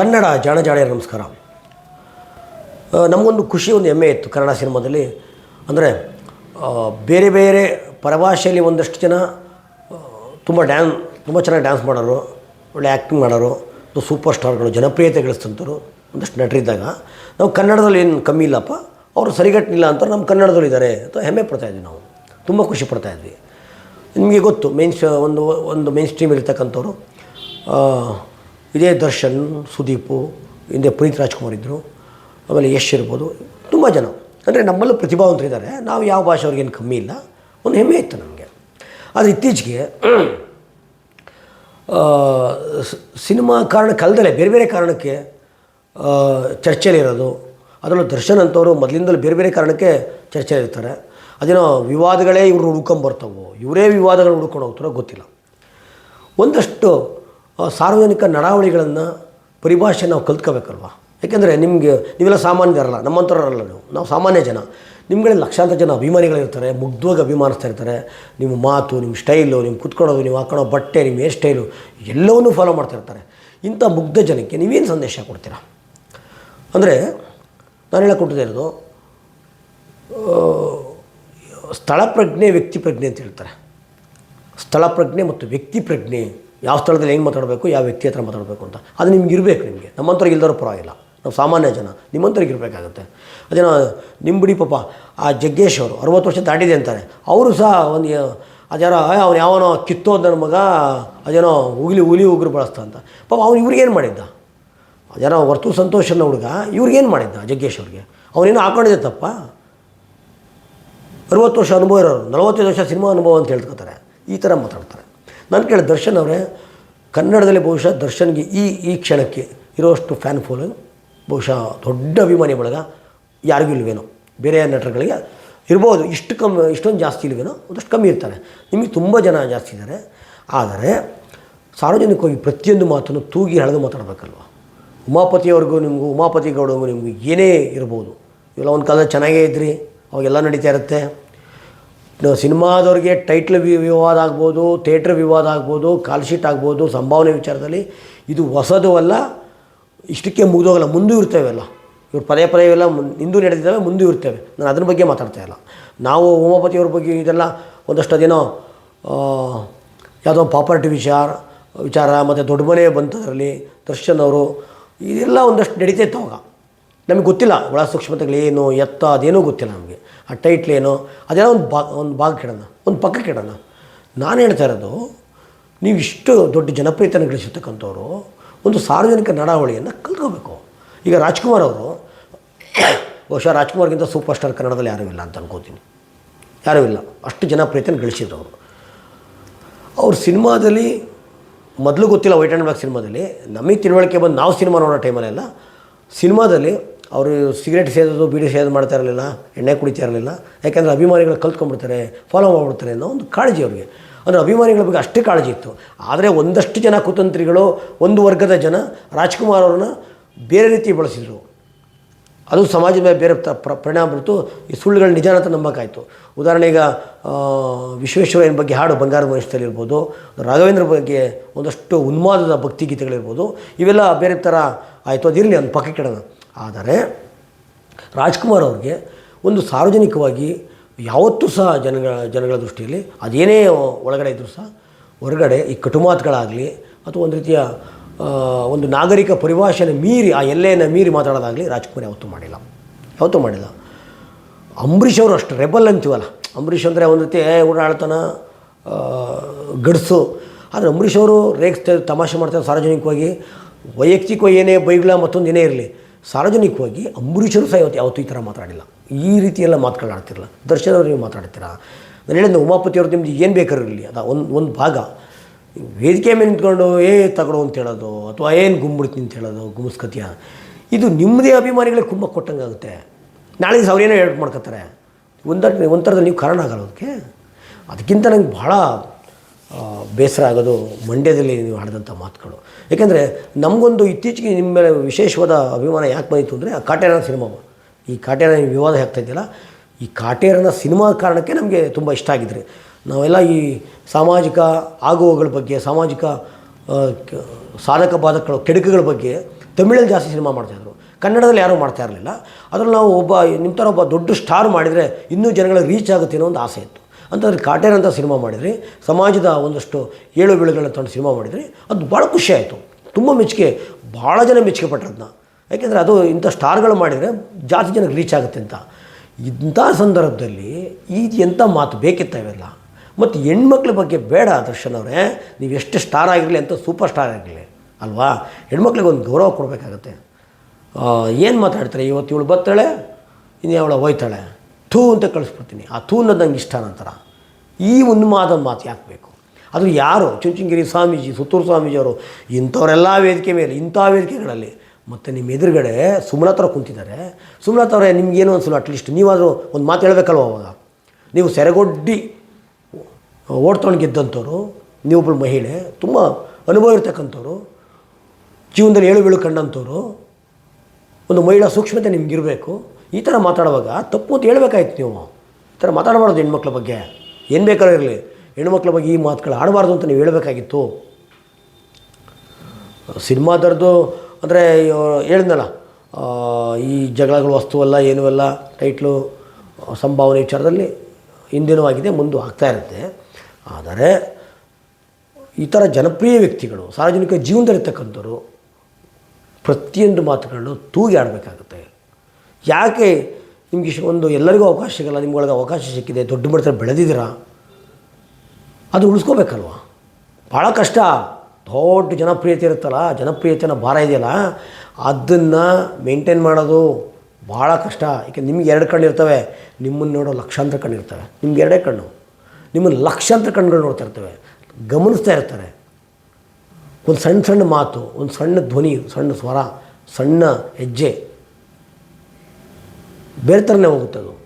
ಕನ್ನಡ ಜಾಣ ಜಾಡಿಯರ ನಮಸ್ಕಾರ. ನಮಗೊಂದು ಖುಷಿ, ಒಂದು ಹೆಮ್ಮೆ ಇತ್ತು ಕನ್ನಡ ಸಿನಿಮಾದಲ್ಲಿ. ಅಂದರೆ ಬೇರೆ ಬೇರೆ ಪರಭಾಷೆಯಲ್ಲಿ ಒಂದಷ್ಟು ಜನ ತುಂಬ ಡ್ಯಾನ್, ತುಂಬ ಚೆನ್ನಾಗಿ ಡ್ಯಾನ್ಸ್ ಮಾಡೋರು, ಒಳ್ಳೆ ಆ್ಯಕ್ಟಿಂಗ್ ಮಾಡೋರು ಸೂಪರ್ ಸ್ಟಾರ್ಗಳು ಜನಪ್ರಿಯತೆ ಗಳಿಸ್ತಂಥವ್ರು ಒಂದಷ್ಟು ನಟರಿದ್ದಾಗ, ನಾವು ಕನ್ನಡದಲ್ಲಿ ಏನು ಕಮ್ಮಿ ಇಲ್ಲಪ್ಪ, ಅವರು ಸರಿಗಟ್ಟಲಿಲ್ಲ ಅಂತ ನಮ್ಮ ಕನ್ನಡದಲ್ಲಿ ಇದ್ದಾರೆ ಅಂತ ಹೆಮ್ಮೆ ಪಡ್ತಾಯಿದ್ವಿ ನಾವು. ತುಂಬ ಖುಷಿ ಪಡ್ತಾಯಿದ್ವಿ ನಿಮಗೆ ಗೊತ್ತು ಮೇನ್ಸ್ ಒಂದು ಒಂದು ಮೇನ್ ಸ್ಟ್ರೀಮ್ ಇರ್ತಕ್ಕಂಥವ್ರು ಇದೇ ದರ್ಶನ್, ಸುದೀಪು, ಹಿಂದೆ ಪುನೀತ್ ರಾಜ್ಕುಮಾರ್ ಇದ್ದರು ಆಮೇಲೆ ಯಶ್ ಇರ್ಬೋದು, ತುಂಬ ಜನ. ಅಂದರೆ ನಮ್ಮಲ್ಲೂ ಪ್ರತಿಭಾವಂತರಿದ್ದಾರೆ. ನಾವು ಯಾವ ಭಾಷೆ ಅವ್ರಿಗೇನು ಕಮ್ಮಿ ಇಲ್ಲ. ಒಂದು ಹೆಮ್ಮೆ ಇತ್ತು ನಮಗೆ. ಆದರೆ ಇತ್ತೀಚೆಗೆ ಸಿನಿಮಾ ಕಾರಣ ಕಲ್ದಲೆ ಬೇರೆ ಬೇರೆ ಕಾರಣಕ್ಕೆ ಚರ್ಚೆಯಲ್ಲಿರೋದು. ಅದರಲ್ಲೂ ದರ್ಶನ್ ಅಂತವರು ಮೊದಲಿಂದಲೂ ಬೇರೆ ಬೇರೆ ಕಾರಣಕ್ಕೆ ಚರ್ಚೆಯಲ್ಲಿರ್ತಾರೆ. ಅದೇನೋ ವಿವಾದಗಳೇ ಇವರು ಹುಡ್ಕೊಂಬರ್ತಾವೋ ಇವರೇ ವಿವಾದಗಳು ಹುಡ್ಕೊಂಡು ಹೋಗ್ತಾರೋ ಗೊತ್ತಿಲ್ಲ. ಒಂದಷ್ಟು ಸಾರ್ವಜನಿಕ ನಡಾವಳಿಗಳನ್ನು ಪರಿಭಾಷೆ ನಾವು ಕಲ್ತ್ಕೋಬೇಕಲ್ವ? ಯಾಕೆಂದರೆ ನಿಮಗೆ, ನೀವೆಲ್ಲ ಸಾಮಾನ್ಯರಲ್ಲ ನಮ್ಮಂಥವ್ರಲ್ಲ ನೀವು. ನಾವು ಸಾಮಾನ್ಯ ಜನ. ನಿಮ್ಗಳೇ ಲಕ್ಷಾಂತರ ಜನ ಅಭಿಮಾನಿಗಳಿರ್ತಾರೆ, ಮುಗ್ಧವಾಗಿ ಅಭಿಮಾನಿಸ್ತಾ ಇರ್ತಾರೆ. ನಿಮ್ಮ ಮಾತು, ನಿಮ್ಮ ಸ್ಟೈಲು ನಿಮ್ಮ ಕುತ್ಕೊಳ್ಳೋದು, ನೀವು ಹಾಕೊಳ್ಳೋ ಬಟ್ಟೆ, ನಿಮ್ಮ ಹೇರ್ ಸ್ಟೈಲು, ಎಲ್ಲವನ್ನೂ ಫಾಲೋ ಮಾಡ್ತಿರ್ತಾರೆ ಇಂಥ ಮುಗ್ಧ ಜನಕ್ಕೆ ನೀವೇನು ಸಂದೇಶ ಕೊಡ್ತೀರಾ? ಅಂದರೆ ನಾನು ಹೇಳಕ್ಕೆ ಕೊಟ್ಟಿದ್ದೆ ಇರೋದು ಸ್ಥಳ ಪ್ರಜ್ಞೆ ವ್ಯಕ್ತಿ ಪ್ರಜ್ಞೆ ಅಂತ ಹೇಳ್ತಾರೆ. ಸ್ಥಳ ಪ್ರಜ್ಞೆ ಮತ್ತು ವ್ಯಕ್ತಿ ಪ್ರಜ್ಞೆ. ಯಾವ ಸ್ಥಳದಲ್ಲಿ ಹೆಂಗೆ ಮಾತಾಡಬೇಕು, ಯಾವ ವ್ಯಕ್ತಿ ಹತ್ರ ಮಾತಾಡಬೇಕು ಅಂತ. ಅದು ನಿಮ್ಗೆ ಇರಬೇಕು ನಿಮಗೆ. ನಮ್ಮಂಥವ್ರಿಗೆ ಇಲ್ದವ್ರು ಪರವಾಗಿಲ್ಲ ನಾವು ಸಾಮಾನ್ಯ ಜನ. ನಿಮ್ಮಂಥವ್ರಿಗೆ ಇರಬೇಕಾಗತ್ತೆ. ಅದೇನೋ ನಿಮ್ಮ ಬಿಡಿ ಪಾಪ, ಆ ಜಗ್ಗೇಶ್ ಅವರು ಅರುವತ್ತು ವರ್ಷ ದಾಟಿದೆ ಅಂತಾರೆ. ಅವರು ಸಹ ಒಂದು ಅದೇನೋ ಅವ್ನು ಯಾವನೋ ಕಿತ್ತೋ ನನ್ನ ಮಗ, ಅದೇನೋ ಉಗಿಲಿ ಹುಲಿ ಉಗುರು ಬಳಸ್ತ ಅಂತ. ಪಾಪ ಅವ್ನು ಇವ್ರಿಗೇನು ಮಾಡಿದ್ದ? ಅದೇನೋ ವರ್ತು ಸಂತೋಷ್ ಅನ್ನೋ ಹುಡುಗ ಇವ್ರಿಗೇನು ಮಾಡಿದ್ದ ಜಗ್ಗೇಶ್ ಅವ್ರಿಗೆ? ಅವನೇನೋ ಹಾಕೊಂಡಿದ್ದೆ ತಪ್ಪ? ಅರುವತ್ತು ವರ್ಷ ಅನುಭವ ಇರೋರು, ನಲವತ್ತೈದು ವರ್ಷ ಸಿನಿಮಾ ಅನುಭವ ಅಂತ ಹೇಳ್ಕೊತಾರೆ. ಈ ಥರ ಮಾತಾಡ್ತಾರೆ. ನಾನು ಕೇಳಿ ದರ್ಶನ್ ಅವರೇ, ಕನ್ನಡದಲ್ಲಿ ಬಹುಶಃ ದರ್ಶನ್ಗೆ ಈ ಈ ಕ್ಷಣಕ್ಕೆ ಇರೋಷ್ಟು ಫ್ಯಾನ್ ಫಾಲೋಯಿಂಗ್ ಬಹುಶಃ ದೊಡ್ಡ ಅಭಿಮಾನಿ ಬಳಗ ಯಾರಿಗೂ ಇಲ್ವೇನೋ. ಬೇರೆ ನಟರುಗಳಿಗೆ ಇರ್ಬೋದು, ಇಷ್ಟು ಕಮ್ಮಿ ಇಷ್ಟೊಂದು ಜಾಸ್ತಿ ಇಲ್ವೇನೋ, ಒಂದಷ್ಟು ಕಮ್ಮಿ ಇರ್ತಾರೆ. ನಿಮಗೆ ತುಂಬ ಜನ ಜಾಸ್ತಿ ಇದ್ದಾರೆ ಆದರೆ ಸಾರ್ವಜನಿಕವಾಗಿ ಪ್ರತಿಯೊಂದು ಮಾತನ್ನು ತೂಗಿ ಹಳೆದು ಮಾತಾಡಬೇಕಲ್ವ? ಉಮಾಪತಿಯವ್ರಿಗೂ ನಿಮಗೂ, ಉಮಾಪತಿ ಗೌಡರಿಗೂ ನಿಮಗೂ ಏನೇ ಇರ್ಬೋದು. ಇವೆಲ್ಲ ಒಂದು ಕಾಲದಲ್ಲಿ ಚೆನ್ನಾಗೇ ಇದ್ರಿ, ಅವಾಗೆಲ್ಲ ನಡೀತಾ ಇರುತ್ತೆ. ಸಿನಿಮಾದವ್ರಿಗೆ ಟೈಟ್ಲ್ ವಿವಾದ ಆಗ್ಬೋದು ಥಿಯೇಟ್ರ್ ವಿವಾದ ಆಗ್ಬೋದು ಕಾಲ್ಶೀಟ್ ಆಗ್ಬೋದು, ಸಂಭಾವನೆ ವಿಚಾರದಲ್ಲಿ ಇದು ಹೊಸದು ಅಲ್ಲ, ಇಷ್ಟಕ್ಕೆ ಮುಗಿದೋಗಲ್ಲ, ಮುಂದೂ ಇರ್ತೇವೆಲ್ಲ ಇವ್ರು ಪದೇ ಪದೇ ಎಲ್ಲ ಹಿಂದೂ ನಡೆದಿದ್ದಾವೆ ಮುಂದೂ ಇರ್ತೇವೆ. ನಾನು ಅದ್ರ ಬಗ್ಗೆ ಮಾತಾಡ್ತಾ ಇಲ್ಲ. ನಾವು ಹೋಮೋಪತಿಯವ್ರ ಬಗ್ಗೆ ಇದೆಲ್ಲ ಒಂದಷ್ಟು ಅದೇನೋ ಯಾವುದೋ ಪಾಪರ್ಟಿ ವಿಚಾರ ವಿಚಾರ, ಮತ್ತು ದೊಡ್ಡ ಮನೆ ಬಂತದ್ರಲ್ಲಿ, ದರ್ಶನ್ ಅವರು, ಇದೆಲ್ಲ ಒಂದಷ್ಟು ನಡೀತಾ ಇತ್ತು ಅವಾಗ. ನಮಗೆ ಗೊತ್ತಿಲ್ಲ ಒಳ ಸೂಕ್ಷ್ಮತೆಗಳೇನು ಎತ್ತ, ಅದೇನೂ ಗೊತ್ತಿಲ್ಲ ನಮಗೆ. ಆ ಏನು ಅದೆಲ್ಲ ಒಂದು ಬಾ ಒಂದು ಭಾಗ ಕೆಡೋಣ, ಒಂದು ಪಕ್ಕ ಕೆಡೋಣ. ನಾನು ಹೇಳ್ತಾ ಇರೋದು, ನೀವು ಇಷ್ಟು ದೊಡ್ಡ ಜನಪ್ರಿಯತೆಯನ್ನು ಗಳಿಸಿರ್ತಕ್ಕಂಥವ್ರು, ಒಂದು ಸಾರ್ವಜನಿಕ ನಡಾವಳಿಯನ್ನು ಕಲ್ತ್ಕೋಬೇಕು. ಈಗ ರಾಜ್ಕುಮಾರ್ ಅವರು, ಬಹುಶಃ ರಾಜ್ಕುಮಾರ್ಗಿಂತ ಸೂಪರ್ ಸ್ಟಾರ್ ಕನ್ನಡದಲ್ಲಿ ಯಾರೂ ಇಲ್ಲ ಅಂತ ಅನ್ಕೋತೀನಿ. ಯಾರೂ ಇಲ್ಲ. ಅಷ್ಟು ಜನಪ್ರಿಯತೆಯನ್ನು ಅವರು ಅವ್ರ ಸಿನಿಮಾದಲ್ಲಿ, ಮೊದಲು ಗೊತ್ತಿಲ್ಲ ವೈಟ್ ಆ್ಯಂಡ್ ಬ್ಲ್ಯಾಕ್ ಸಿನಿಮಾದಲ್ಲಿ, ನಮಗೆ ತಿಳುವಳಿಕೆ ಬಂದು ನಾವು ಸಿನಿಮಾ ನೋಡೋ ಟೈಮಲ್ಲೆಲ್ಲ ಸಿನಿಮಾದಲ್ಲಿ ಅವರು ಸಿಗರೇಟ್ ಸೇದೋದು, ಬೀಡಿ ಸೇದೋದು ಮಾಡ್ತಾ ಇರಲಿಲ್ಲ, ಎಣ್ಣೆ ಕುಡಿತಾ ಇರಲಿಲ್ಲ. ಯಾಕೆಂದರೆ ಅಭಿಮಾನಿಗಳು ಕಲ್ತ್ಕೊಂಡ್ಬಿಡ್ತಾರೆ ಫಾಲೋ ಮಾಡ್ಬಿಡ್ತಾರೆ ಅನ್ನೋ ಒಂದು ಕಾಳಜಿ ಅವ್ರಿಗೆ. ಅಂದರೆ ಅಭಿಮಾನಿಗಳ ಬಗ್ಗೆ ಅಷ್ಟೇ ಕಾಳಜಿ ಇತ್ತು. ಆದರೆ ಒಂದಷ್ಟು ಜನ ಕುತಂತ್ರಿಗಳು, ಒಂದು ವರ್ಗದ ಜನ ರಾಜ್ಕುಮಾರ್ ಅವ್ರನ್ನ ಬೇರೆ ರೀತಿ ಬಳಸಿದರು. ಅದು ಸಮಾಜದ ಮೇಲೆ ಬೇರೆ ಪರಿಣಾಮ ಬಿಡ್ತು ಈ ಸುಳ್ಳುಗಳು ನಿಜಾನ ಅಂತ ನಂಬಕ್ಕಾಯಿತು. ಉದಾಹರಣೆಗೆ ವಿಶ್ವೇಶ್ವರಯ್ಯನ ಬಗ್ಗೆ ಹಾಡು ಬಂಗಾರ ಮನುಷ್ಯದಲ್ಲಿ ಇರ್ಬೋದು ರಾಘವೇಂದ್ರ ಬಗ್ಗೆ ಒಂದಷ್ಟು ಉನ್ಮಾದದ ಭಕ್ತಿಗೀತೆಗಳಿರ್ಬೋದು. ಇವೆಲ್ಲ ಬೇರೆ ಥರ ಆಯಿತು. ಅದಿರಲಿ ಒಂದು ಪಕ್ಕಕ್ಕೆ ಇಡೋಣ ಆದರೆ ರಾಜ್ಕುಮಾರ್ ಅವ್ರಿಗೆ ಒಂದು ಸಾರ್ವಜನಿಕವಾಗಿ ಯಾವತ್ತೂ ಸಹ ಜನಗಳ ಜನಗಳ ದೃಷ್ಟಿಯಲ್ಲಿ ಅದೇನೇ ಒಳಗಡೆ ಇದ್ದರೂ ಸಹ ಹೊರಗಡೆ ಈ ಕಟುಮಾತುಗಳಾಗಲಿ ಅಥವಾ ಒಂದು ರೀತಿಯ ಒಂದು ನಾಗರಿಕ ಪರಿಭಾಷೆಯನ್ನು ಮೀರಿ, ಆ ಎಲ್ಲೆಯನ್ನು ಮೀರಿ ಮಾತಾಡೋದಾಗಲಿ ರಾಜ್ಕುಮಾರ್ ಯಾವತ್ತೂ ಮಾಡಿಲ್ಲ. ಯಾವತ್ತೂ ಮಾಡಿಲ್ಲ. ಅಂಬರೀಷ್ ಅವರು ಅಷ್ಟು ರೆಬಲ್ ಅಂತೀವಲ್ಲ. ಅಂಬರೀಷ್ ಅಂದರೆ ಒಂದು ರೀತಿ, ಏ ಓಡಾಡ್ತಾನ ಗಡ್ಸು. ಆದರೆ ಅಂಬರೀಷ್ ಅವರು ರೇಗಿಸ್ತಾ ತಮಾಷೆ ಮಾಡ್ತಾರೆ ಸಾರ್ವಜನಿಕವಾಗಿ. ವೈಯಕ್ತಿಕವಾಗಿ ಏನೇ ಬೈಗಳ ಮತ್ತೊಂದು ಏನೇ ಇರಲಿ. ಸಾರ್ವಜನಿಕವಾಗಿ ಅಂಬರೀಷರು ಸಹ ಇವತ್ತು ಯಾವತ್ತೂ ಈ ಥರ ಮಾತಾಡಿಲ್ಲ. ಈ ರೀತಿಯೆಲ್ಲ ಮಾತುಗಳಾಡ್ತಿರಲ್ಲ ದರ್ಶನ್ ಅವರು ನೀವು ಮಾತಾಡ್ತೀರಾ? ನಾನು ಹೇಳಿದ್ದೆ ಉಮಾಪತಿ ಅವ್ರದ್ದು ನಿಮ್ದು ಏನು ಬೇಕಾದ್ರೂ ಇರಲಿ. ಅದು ಒಂದು ಒಂದು ಭಾಗ. ವೇದಿಕೆ ಮೇಲೆ ನಿಂತ್ಕೊಂಡು, ಏ ತಗೊಳ್ಳೋ ಅಂತ ಹೇಳೋದು, ಅಥವಾ ಏನು ಗುಂಬಿಡ್ತೀನಿ ಅಂತ ಹೇಳೋದು ಗುಮ್ಸ್ಕತಿಯ ಇದು ನಿಮ್ಮದೇ ಅಭಿಮಾನಿಗಳಿಗೆ ಕೊಟ್ಟಂಗೆ ಆಗುತ್ತೆ ನಾಳೆ ಅವ್ರೇನೋ ಹೇಳ್ ಮಾಡ್ಕೊತಾರೆ ಒಂದ ಒಂಥರದ ನೀವು ಕಾರಣ ಆಗಲ್ಲ ಅದಕ್ಕೆ. ಅದಕ್ಕಿಂತ ನಂಗೆ ಭಾಳ ಬೇಸರ ಆಗೋದು ಮಂಡ್ಯದಲ್ಲಿ ನೀವು ಆಡಿದಂಥ ಮಾತುಗಳು. ಏಕೆಂದರೆ ನಮಗೊಂದು ಇತ್ತೀಚೆಗೆ ನಿಮ್ಮ ಮೇಲೆ ವಿಶೇಷವಾದ ಅಭಿಮಾನ ಯಾಕೆ ಬಂದಿತ್ತು ಅಂದರೆ ಆ ಕಾಟೇರನ ಸಿನಿಮಾ. ಈ ಕಾಟೇರನ ವಿವಾದ ಆಗ್ತಾ ಇದೆಯಲ್ಲ, ಈ ಕಾಟೇರನ ಸಿನಿಮಾ ಕಾರಣಕ್ಕೆ ನಮಗೆ ತುಂಬ ಇಷ್ಟ ಆಗಿದ್ರಿ. ನಾವೆಲ್ಲ ಈ ಸಾಮಾಜಿಕ ಆಗುವಗಳ ಬಗ್ಗೆ, ಸಾಮಾಜಿಕ ಸಾಧಕ ಬಾಧಕಗಳು ಕೆಡುಕುಗಳ ಬಗ್ಗೆ ತಮಿಳಲ್ಲಿ ಜಾಸ್ತಿ ಸಿನಿಮಾ ಮಾಡ್ತಾಯಿದ್ರು ಕನ್ನಡದಲ್ಲಿ ಯಾರೂ ಮಾಡ್ತಾ ಇರಲಿಲ್ಲ. ಅದರಲ್ಲಿ ನಾವು ಒಬ್ಬ ನಿಮ್ಮ ಥರ ಒಬ್ಬ ದೊಡ್ಡ ಸ್ಟಾರ್ ಮಾಡಿದರೆ ಇನ್ನೂ ಜನಗಳಿಗೆ ರೀಚ್ ಆಗುತ್ತೆ ಅನ್ನೋ ಒಂದು ಆಸೆ ಇತ್ತು. ಅಂತಂದ್ರೆ ಕಾಟೇರ್ ಅಂತ ಸಿನಿಮಾ ಮಾಡಿದ್ರಿ. ಸಮಾಜದ ಒಂದಷ್ಟು ಏಳು ಬೀಳುಗಳನ್ನ ತಂದು ಸಿನಿಮಾ ಮಾಡಿದ್ರಿ. ಅದು ಭಾಳ ಖುಷಿ ಆಯಿತು. ತುಂಬ ಮೆಚ್ಚುಗೆ, ಭಾಳ ಜನ ಮೆಚ್ಚುಗೆ ಪಟ್ಟರದನ್ನ ಯಾಕೆಂದರೆ ಅದು ಇಂಥ ಸ್ಟಾರ್ಗಳು ಮಾಡಿದರೆ ಜಾಸ್ತಿ ಜನಕ್ಕೆ ರೀಚ್ ಆಗುತ್ತೆ ಅಂತ. ಇಂಥ ಸಂದರ್ಭದಲ್ಲಿ ಈ ಎಂಥ ಮಾತು ಬೇಕಿತ್ತ ಇವೆಲ್ಲ ಮತ್ತು ಹೆಣ್ಮಕ್ಳ ಬಗ್ಗೆ ಬೇಡ ದರ್ಶನ್ ಅವರೇ. ನೀವು ಎಷ್ಟು ಸ್ಟಾರ್ ಆಗಿರಲಿ ಅಂತ ಸೂಪರ್ ಸ್ಟಾರ್ ಆಗಿರಲಿ, ಅಲ್ವಾ? ಹೆಣ್ಮಕ್ಳಿಗೆ ಒಂದು ಗೌರವ ಕೊಡಬೇಕಾಗತ್ತೆ. ಏನು ಮಾತಾಡ್ತಾರೆ? ಇವತ್ತು ಇವಳು ಬತ್ತಾಳೆ, ಇನ್ನು ಅವಳು ಹೋಯ್ತಾಳೆ. ಥೂ ಅಂತ ಕಳಿಸ್ಬಿಡ್ತೀನಿ. ಆ ಥೂ ಅನ್ನೋದು ನಂಗೆ ಇಷ್ಟ ನಂತರ. ಈ ಉನ್ಮಾದ ಮಾತು ಯಾಕೆ ಬೇಕು? ಅದು ಯಾರು? ಚುಂಚನಗಿರಿ ಸ್ವಾಮೀಜಿ, ಸುತ್ತೂರು ಸ್ವಾಮೀಜಿಯವರು ಇಂಥವರೆಲ್ಲ ವೇದಿಕೆ ಮೇಲೆ, ಇಂಥ ವೇದಿಕೆಗಳಲ್ಲಿ ಮತ್ತು ನಿಮ್ಮ ಎದುರುಗಡೆ ಸುಮಲತ್ರ ಕುಂತಿದ್ದಾರೆ. ಸುಮಲತಾ ಅವರೇ, ನಿಮ್ಗೇನು ಅನ್ಸಲ್ಲ ಅಟ್ಲೀಸ್ಟ್ ನೀವಾದರೂ ಒಂದು ಮಾತು ಹೇಳಬೇಕಲ್ವ ಅವಾಗ? ನೀವು ಸೆರೆಗೊಡ್ಡಿ ಓಡ್ತೊಂಡು ಗೆದ್ದಂಥವ್ರು ನೀವೊಬ್ಬಳು ಮಹಿಳೆ, ತುಂಬ ಅನುಭವ ಇರ್ತಕ್ಕಂಥವ್ರು, ಜೀವನದಲ್ಲಿ ಏಳು ಬೀಳು ಕಂಡಂಥವ್ರು, ಒಂದು ಮಹಿಳಾ ಸೂಕ್ಷ್ಮತೆ ನಿಮ್ಗಿರಬೇಕು. ಈ ಥರ ಮಾತಾಡುವಾಗ ತಪ್ಪು ಅಂತ ಹೇಳ್ಬೇಕಾಯ್ತು ನೀವು. ಈ ಥರ ಮಾತಾಡಬಾರ್ದು ಹೆಣ್ಮಕ್ಳ ಬಗ್ಗೆ. ಏನು ಬೇಕಾದ್ರೂ ಇರಲಿ. ಹೆಣ್ಮಕ್ಳ ಬಗ್ಗೆ ಈ ಮಾತುಗಳು ಆಡಬಾರ್ದು ಅಂತ ನೀವು ಹೇಳಬೇಕಾಗಿತ್ತು. ಸಿನಿಮಾದವ್ರದ್ದು ಅಂದರೆ ಹೇಳಿದ್ನಲ್ಲ ಈ ಜಗಳಗಳು ವಸ್ತುವಲ್ಲ ಏನೂ ಅಲ್ಲ, ಟೈಟ್ಲು, ಸಂಭಾವನೆ ವಿಚಾರದಲ್ಲಿ ಹಿಂದಿನೂ ಆಗಿದೆ, ಮುಂದೆ ಆಗ್ತಾ ಇರುತ್ತೆ. ಆದರೆ ಈ ಥರ ಜನಪ್ರಿಯ ವ್ಯಕ್ತಿಗಳು, ಸಾರ್ವಜನಿಕ ಜೀವನದಲ್ಲಿರ್ತಕ್ಕಂಥವ್ರು ಪ್ರತಿಯೊಂದು ಮಾತುಗಳನ್ನು ತೂಗಿ ಆಡಬೇಕಾಗುತ್ತೆ. ಯಾಕೆ ನಿಮಗೆ ಒಂದು ಎಲ್ಲರಿಗೂ ಅವಕಾಶ ಸಿಗಲ್ಲ ನಿಮ್ಗೊಳಗೆ ಅವಕಾಶ ಸಿಕ್ಕಿದೆ, ದೊಡ್ಡ ಮಟ್ಟದಲ್ಲಿ ಬೆಳೆದಿದ್ದೀರಾ? ಅದು ಉಳಿಸ್ಕೋಬೇಕಲ್ವ? ಭಾಳ ಕಷ್ಟ. ದೊಡ್ಡ ಜನಪ್ರಿಯತೆ ಇರುತ್ತಲ್ಲ, ಜನಪ್ರಿಯತೆನ ಭಾರ ಇದೆಯಲ್ಲ, ಅದನ್ನು ಮೇಂಟೈನ್ ಮಾಡೋದು ಭಾಳ ಕಷ್ಟ. ಏಕೆ, ನಿಮ್ಗೆ ಎರಡು ಕಣ್ಣು ಇರ್ತವೆ, ನಿಮ್ಮನ್ನು ನೋಡೋ ಲಕ್ಷಾಂತರ ಕಣ್ಣು ಇರ್ತವೆ. ನಿಮ್ಗೆ ಎರಡೇ ಕಣ್ಣು. ನಿಮ್ಮನ್ನು ಲಕ್ಷಾಂತರ ಕಣ್ಣುಗಳು ನೋಡ್ತಾ ಇರ್ತವೆ. ಗಮನಿಸ್ತಾ ಇರ್ತಾರೆ. ಒಂದು ಸಣ್ಣ ಸಣ್ಣ ಮಾತು, ಒಂದು ಸಣ್ಣ ಧ್ವನಿ, ಸಣ್ಣ ಸ್ವರ, ಸಣ್ಣ ಹೆಜ್ಜೆ. ಬೇರೆ ಥರನೇ ಹೋಗುತ್ತೆ ಅದು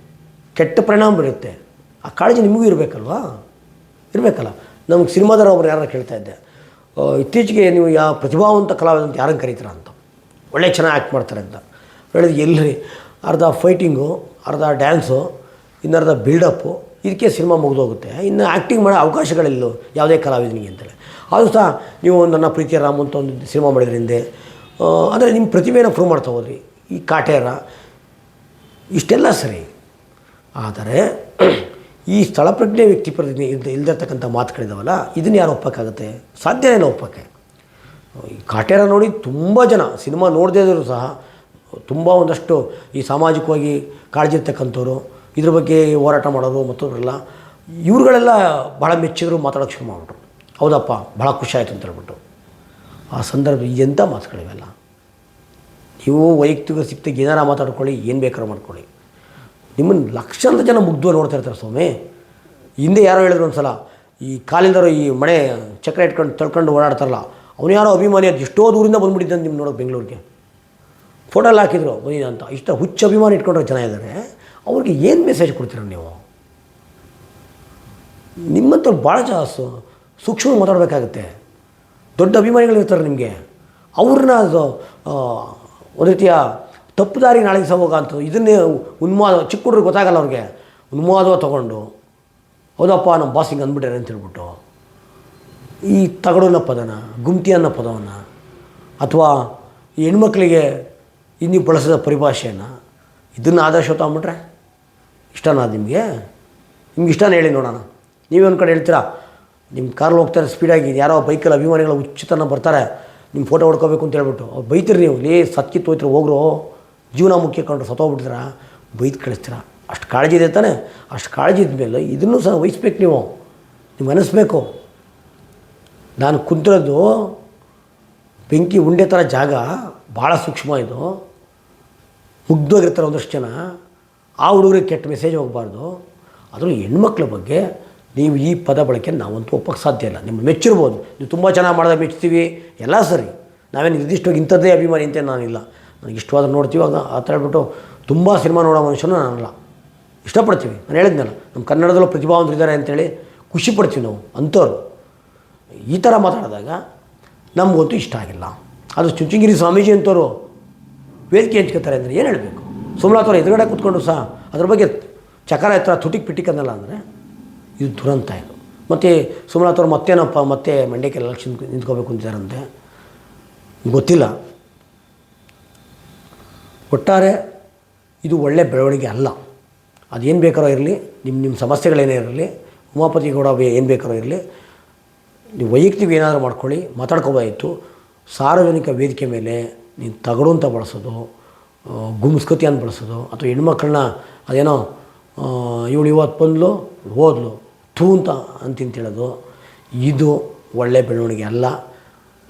ಕೆಟ್ಟ ಪರಿಣಾಮ ಬೀರುತ್ತೆ. ಆ ಕಾಳಜಿ ನಿಮಗೂ ಇರಬೇಕಲ್ವಾ? ಇರಬೇಕಲ್ಲ. ನಮ್ಗೆ ಸಿನಿಮಾದವ್ರು ಒಬ್ರು ಯಾರು ಕೇಳ್ತಾ ಇದ್ದೆ. ಇತ್ತೀಚೆಗೆ ನೀವು ಯಾವ ಪ್ರತಿಭಾವಂತ ಕಲಾವಿದ ಅಂತ ಯಾರನ್ನು ಕರೀತೀರ? ಅಂತ. ಒಳ್ಳೆ ಚೆನ್ನಾಗಿ ಆ್ಯಕ್ಟ್ ಮಾಡ್ತಾರೆ ಅಂತ. ಹೇಳಿದ್ರೆ ಎಲ್ಲರಿ ಅರ್ಧ ಫೈಟಿಂಗು ಅರ್ಧ ಡ್ಯಾನ್ಸು ಇನ್ನರ್ಧ ಬಿಲ್ಡಪ್ಪು ಇದಕ್ಕೆ ಸಿನಿಮಾ ಮುಗಿದೋಗುತ್ತೆ. ಇನ್ನು ಆ್ಯಕ್ಟಿಂಗ್ ಮಾಡೋ ಅವಕಾಶಗಳಿಲ್ಲ ಯಾವುದೇ ಕಲಾವಿದನಿಗೆ ಅಂತೇಳಿ. ಆದರೂ ಸಹ ನೀವು ನನ್ನ ಪ್ರೀತಿಯ ರಾಮ್ ಅಂತ ಒಂದು ಸಿನಿಮಾ ಮಾಡಿದ್ರಿ ಹಿಂದೆ. ಆ, ಅಂದರೆ ನಿಮ್ಮ ಪ್ರತಿಭೆನ ಪ್ರೂವ್ ಮಾಡ್ತಾ ಹೋದ್ರಿ. ಈ ಕಾಟೇರ ಇಷ್ಟೆಲ್ಲ ಸರಿ. ಆದರೆ ಈ ಸ್ಥಳಪ್ರಜ್ಞೆ ವ್ಯಕ್ತಿ ಪ್ರತಿಜ್ಞೆ ಇಲ್ದ ಇಲ್ದಿರ್ತಕ್ಕಂಥ ಮಾತುಗಳಿದಾವಲ್ಲ, ಇದನ್ನು ಯಾರು ಒಪ್ಪಕ್ಕಾಗುತ್ತೆ? ಸಾಧ್ಯನೇ ಒಪ್ಪಕ್ಕೆ. ಈ ಕಾಟೇರ ನೋಡಿ ತುಂಬ ಜನ, ಸಿನಿಮಾ ನೋಡದೇ ಇದ್ದರೂ ಸಹ ತುಂಬ ಒಂದಷ್ಟು ಈ ಸಾಮಾಜಿಕವಾಗಿ ಕಾಳಜಿ ಇರ್ತಕ್ಕಂಥವ್ರು ಇದ್ರ ಬಗ್ಗೆ ಹೋರಾಟ ಮಾಡೋರು ಮತ್ತೊಬ್ಬರೆಲ್ಲ ಇವ್ರುಗಳೆಲ್ಲ ಭಾಳ ಮೆಚ್ಚಿದ್ರು ಮಾತಾಡೋಕ್ಕೆ ಶುರು ಮಾಡಿಬಿಟ್ರು. ಹೌದಪ್ಪ ಭಾಳ ಖುಷಿ ಆಯಿತು ಅಂತ ಹೇಳ್ಬಿಟ್ಟು. ಆ ಸಂದರ್ಭ ಎಂಥ ಮಾತುಗಳಿವೆಲ್ಲ? ನೀವು ವೈಯಕ್ತಿಕ ಸಿಕ್ತಾಗ ಏನಾರ ಮಾತಾಡ್ಕೊಳ್ಳಿ, ಏನು ಬೇಕಾದ್ರೂ ಮಾಡ್ಕೊಳ್ಳಿ. ನಿಮ್ಮನ್ನು ಲಕ್ಷಾಂತರ ಜನ ಮುಗ್ದು ನೋಡ್ತಾ ಇರ್ತಾರೆ ಸ್ವಾಮಿ. ಹಿಂದೆ ಯಾರೋ ಹೇಳಿದ್ರು ಒಂದು ಸಲ ಈ ಕಾಲಿಂದರು ಈ ಮಳೆ ಚಕ್ರ ಇಟ್ಕೊಂಡು ತಳ್ಕೊಂಡು ಓಡಾಡ್ತಾರಲ್ಲ, ಅವನು ಯಾರೋ ಅಭಿಮಾನಿ ಅದು ಎಷ್ಟೋ ದೂರಿಂದ ಬಂದ್ಬಿಟ್ಟಿದ್ದಾನೆ ನಿಮ್ಮ ನೋಡೋದು ಬೆಂಗಳೂರಿಗೆ. ಫೋಟೋ ಹಾಕಿದ್ರು ಬಂದಿದೆ ಅಂತ, ಇಷ್ಟ ಹುಚ್ಚ ಅಭಿಮಾನಿ ಇಟ್ಕೊಂಡ್ರೆ ಜನ ಇದ್ದಾರೆ ಅವ್ರಿಗೆ ಏನು ಮೆಸೇಜ್ ಕೊಡ್ತೀರ ನೀವು? ನಿಮ್ಮಂಥವ್ರು ಭಾಳ ಜಾಸ್ತಿ ಸೂಕ್ಷ್ಮ ಮಾತಾಡಬೇಕಾಗತ್ತೆ. ದೊಡ್ಡ ಅಭಿಮಾನಿಗಳಿರ್ತಾರೆ ನಿಮಗೆ. ಅವ್ರನ್ನ ಒಂದು ರೀತಿಯ ತಪ್ಪು ದಾರಿ ನಾಳೆಗೆ ಸಹೋಗಂತು ಇದನ್ನೇ ಉನ್ಮಾದ ಚಿಕ್ಕ ಹುಡುಗರು ಗೊತ್ತಾಗಲ್ಲ ಅವ್ರಿಗೆ. ಉನ್ಮಾದವ ತೊಗೊಂಡು, ಹೌದಪ್ಪ ನಮ್ಮ ಬಾಸ್ ಹಿಂಗೆ ಅಂದ್ಬಿಟ್ಟಾರೆ ಅಂತ ಹೇಳ್ಬಿಟ್ಟು, ಈ ತಗಡು ಅನ್ನೋ ಪದನ ಗುಮ್ತಿ ಅನ್ನೋ ಪದವನ್ನು, ಅಥವಾ ಹೆಣ್ಮಕ್ಳಿಗೆ ಇನ್ನೀ ಬಳಸಿದ ಪರಿಭಾಷೆಯನ್ನು, ಇದನ್ನು ಆದರ್ಶ ತಗೊಂಬಿಟ್ರೆ ಇಷ್ಟನಾ ನಿಮಗೆ? ನಿಮ್ಗೆ ಇಷ್ಟನೇ ಹೇಳಿ ನೋಡೋಣ. ನೀವೇ ಒಂದು ಕಡೆ ಹೇಳ್ತೀರಾ ನಿಮ್ಮ ಕಾರಲ್ಲಿ ಹೋಗ್ತಾರೆ ಸ್ಪೀಡಾಗಿ ಯಾರೋ ಬೈಕಲ್ಲಿ ಅಭಿಮಾನಿಗಳು ಉಚಿತನ ಬರ್ತಾರೆ ನಿಮ್ಮ ಫೋಟೋ ಹೊಡ್ಕೋಬೇಕು ಅಂತ ಹೇಳ್ಬಿಟ್ಟು. ಅವ್ರು ಬೈತೀರಿ ನೀವು ಲೇ ಸತ್ಕಿತ್ತು ಹೋಯ್ತಾರೆ ಹೋಗ್ರು. ಜೀವನ ಮುಖ್ಯ ಕಂಡ್ರು ಸತ್ತೋಗ್ಬಿಡ್ತೀರಾ ಬೈದು ಕಳಿಸ್ತೀರ? ಅಷ್ಟು ಕಾಳಜಿ ಇದೆ ತಾನೆ. ಅಷ್ಟು ಕಾಳಜಿ ಇದ್ಮೇಲೆ ಇದನ್ನು ಸಹ ವಹಿಸ್ಬೇಕು ನೀವು. ನೀವು ಅನಿಸ್ಬೇಕು. ನಾನು ಕುಂತಿರೋದು ಬೆಂಕಿ ಉಂಡೆ ಥರ ಜಾಗ, ಭಾಳ ಸೂಕ್ಷ್ಮ ಇದು. ಮುಗ್ಧವಾಗಿರ್ತಾರೆ ಒಂದಷ್ಟು ಜನ. ಆ ಹುಡುಗರಿಗೆ ಕೆಟ್ಟ ಮೆಸೇಜ್ ಹೋಗಬಾರ್ದು. ಆದರೂ ಹೆಣ್ಮಕ್ಳ ಬಗ್ಗೆ ನೀವು ಈ ಪದ ಬಳಕೆ ನಾವಂತೂ ಒಪ್ಪಕ್ಕೆ ಸಾಧ್ಯ ಇಲ್ಲ. ನಿಮ್ಮ ಮೆಚ್ಚಿರ್ಬೋದು. ನೀವು ತುಂಬ ಚೆನ್ನಾಗಿ ಮಾಡಿದಾಗ ಮೆಚ್ತೀವಿ. ಎಲ್ಲ ಸರಿ. ನಾವೇನು ನಿರ್ದಿಷ್ಟವಾಗಿ ಇಂಥದ್ದೇ ಅಭಿಮಾನಿ ಅಂತ ನಾನಿಲ್ಲ. ನನಗೆ ಇಷ್ಟವಾದ ನೋಡ್ತೀವಿ. ಆಗ ಆ ಥರ ಹೇಳ್ಬಿಟ್ಟು ತುಂಬ ಸಿನಿಮಾ ನೋಡೋ ಮನುಷ್ಯನು ನಾನಲ್ಲ. ಇಷ್ಟಪಡ್ತೀವಿ. ನಾನು ಹೇಳಿದ್ನಲ್ಲ, ನಮ್ಮ ಕನ್ನಡದಲ್ಲೂ ಪ್ರತಿಭಾವಂತರಿದ್ದಾರೆ ಅಂತೇಳಿ ಖುಷಿ ಪಡ್ತೀವಿ ನಾವು, ಅಂಥವ್ರು. ಈ ಥರ ಮಾತಾಡಿದಾಗ ನಮಗಂತೂ ಇಷ್ಟ ಆಗಿಲ್ಲ. ಅದು ಚುಂಚನಗಿರಿ ಸ್ವಾಮೀಜಿ ಅಂತವರು ವೇದಿಕೆ ಹಂಚ್ಕೋತಾರೆ ಅಂದರೆ ಏನು ಹೇಳಬೇಕು? ಸುಮಲಾತವ್ರು ಎದುರುಗಡೆ ಕೂತ್ಕೊಂಡು ಸಹ ಅದ್ರ ಬಗ್ಗೆ ಚಕಾರ ಎತ್ತರ ತುಟಿಕ್ ಪಿಟಿಕ್ ಅನ್ನಲ್ಲ ಅಂದರೆ ಇದು ದುರಂತ ಇದು. ಮತ್ತು ಅವ್ರು ಮತ್ತೇನಪ್ಪ, ಮತ್ತೆ ಮಂಡ್ಯಕ್ಕೆ ಎಲೆಕ್ಷನ್ ನಿಂತ್ಕೋಬೇಕು ಅಂತಿದ್ದಾರಂತೆ ಗೊತ್ತಿಲ್ಲ. ಒಟ್ಟಾರೆ ಇದು ಒಳ್ಳೆ ಬೆಳವಣಿಗೆ ಅಲ್ಲ. ಅದೇನು ಬೇಕಾರೋ ಇರಲಿ ನಿಮ್ಮ ನಿಮ್ಮ ಸಮಸ್ಯೆಗಳೇನೇ ಇರಲಿ, ಉಮಾಪತಿ ಗೌಡ ಏನು ಬೇಕಾರೋ ಇರಲಿ, ನೀವು ವೈಯಕ್ತಿಕ ಏನಾದರೂ ಮಾಡ್ಕೊಳ್ಳಿ, ಮಾತಾಡ್ಕೋಬೋದಾಯಿತು. ಸಾರ್ವಜನಿಕ ವೇದಿಕೆ ಮೇಲೆ ನೀನು ತಗಡು ಅಂತ ಬಳಸೋದು ಗುಮ್ಸ್ಕತಿಯನ್ನು ಬಳಸೋದು, ಅಥವಾ ಹೆಣ್ಮಕ್ಳನ್ನ ಅದೇನೋ ಇವಳು ಇವತ್ತು ಬಂದ್ಲು, ಹೋದ್ಲು ಥೂ ಅಂತ ಅಂತಿಂತ ಹೇಳೋದು. ಇದು ಒಳ್ಳೆ ಬೆಳವಣಿಗೆ ಅಲ್ಲ.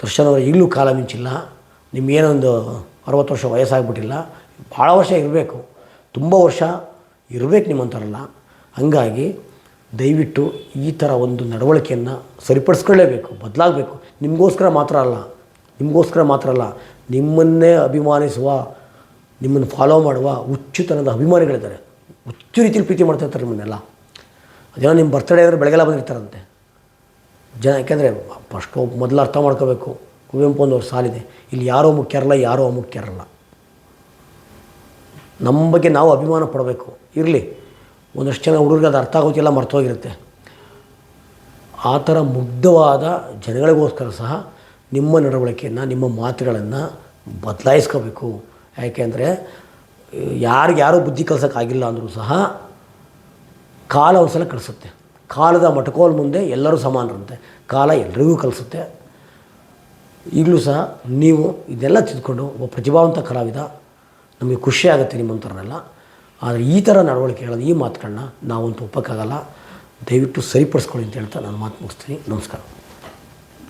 ದರ್ಶನ್ ಅವರು ಈಗಲೂ ಕಾಲ ಮಿಂಚಿಲ್ಲ. ನಿಮ್ಗೇನೊಂದು ಅರವತ್ತು ವರ್ಷ ವಯಸ್ಸಾಗ್ಬಿಟ್ಟಿಲ್ಲ. ಭಾಳ ವರ್ಷ ಇರಬೇಕು. ತುಂಬ ವರ್ಷ ಇರಬೇಕು ನಿಮ್ಮಂಥರಲ್ಲ ಹಂಗಾಗಿ ದಯವಿಟ್ಟು ಈ ಥರ ಒಂದು ನಡವಳಿಕೆಯನ್ನು ಸರಿಪಡಿಸ್ಕೊಳ್ಳೇಬೇಕು. ಬದಲಾಗಬೇಕು. ನಿಮಗೋಸ್ಕರ ಮಾತ್ರ ಅಲ್ಲ. ನಿಮಗೋಸ್ಕರ ಮಾತ್ರ ಅಲ್ಲ. ನಿಮ್ಮನ್ನೇ ಅಭಿಮಾನಿಸುವ, ನಿಮ್ಮನ್ನು ಫಾಲೋ ಮಾಡುವ ಹುಚ್ಚುತನದ ಅಭಿಮಾನಿಗಳಿದ್ದಾರೆ. ಹುಚ್ಚು ರೀತಿಯಲ್ಲಿ ಪ್ರೀತಿ ಮಾಡ್ತಾ ಇರ್ತಾರೆ ನಿಮ್ಮನ್ನೆಲ್ಲ. ಅದೇನೋ ನಿಮ್ಮ ಬರ್ತಡೇ ಅಂದರೆ ಬೆಳಗ್ಗೆಲ್ಲ ಬಂದಿರ್ತಾರಂತೆ. ಜನ, ಯಾಕೆಂದರೆ ಫಸ್ಟು ಮೊದಲು ಅರ್ಥ ಮಾಡ್ಕೋಬೇಕು. ಕುವೆಂಪು ಒಂದು ಅವ್ರ ಸಾಲಿದೆ. ಇಲ್ಲಿ ಯಾರೋ ಮುಖ್ಯರಲ್ಲ, ಯಾರೋ ಅಮುಖ್ಯರಲ್ಲ. ನಮ್ಮ ಬಗ್ಗೆ ನಾವು ಅಭಿಮಾನ ಪಡಬೇಕು. ಇರಲಿ. ಒಂದಷ್ಟು ಜನ ಹುಡುಗರಿಗೆ ಅದು ಅರ್ಥ ಆಗೋತಿಲ್ಲ ಮರ್ತೋಗಿರುತ್ತೆ ಆ ಥರ ಮುಗ್ಧವಾದ ಜನಗಳಿಗೋಸ್ಕರ ಸಹ ನಿಮ್ಮ ನಡವಳಿಕೆಯನ್ನು, ನಿಮ್ಮ ಮಾತುಗಳನ್ನು ಬದಲಾಯಿಸ್ಕೋಬೇಕು. ಯಾಕೆಂದರೆ, ಯಾರಿಗೆ ಯಾರೂ ಬುದ್ಧಿ ಕಲ್ಸೋಕ್ಕಾಗಿಲ್ಲ ಅಂದರೂ ಸಹ ಕಾಲ ಒಂದು ಸಲ ಕಳಿಸುತ್ತೆ. ಕಾಲದ ಮಟಕೋಲ್ ಮುಂದೆ ಎಲ್ಲರೂ ಸಮಾನರಂತೆ. ಕಾಲ ಎಲ್ರಿಗೂ ಕಲಿಸುತ್ತೆ. ಈಗಲೂ ಸಹ ನೀವು ಇದೆಲ್ಲ ತಿದ್ಕೊಂಡು ಒಬ್ಬ ಪ್ರತಿಭಾವಂತ ಕಲಾವಿದ, ನಮಗೆ ಖುಷಿ ಆಗುತ್ತೆ ನಿಮ್ಮಂಥವ್ರನ್ನೆಲ್ಲ. ಆದರೆ ಈ ಥರ ನಡವಳಿಕೆಗಳನ್ನ ಈ ಮಾತುಗಳನ್ನ ನಾವಂತೂ ಒಪ್ಪಕ್ಕಾಗಲ್ಲ. ದಯವಿಟ್ಟು ಸರಿಪಡಿಸ್ಕೊಳ್ಳಿ ಅಂತ ಹೇಳ್ತಾ ನಾನು ಮಾತು ಮುಗಿಸ್ತೀನಿ. ನಮಸ್ಕಾರ.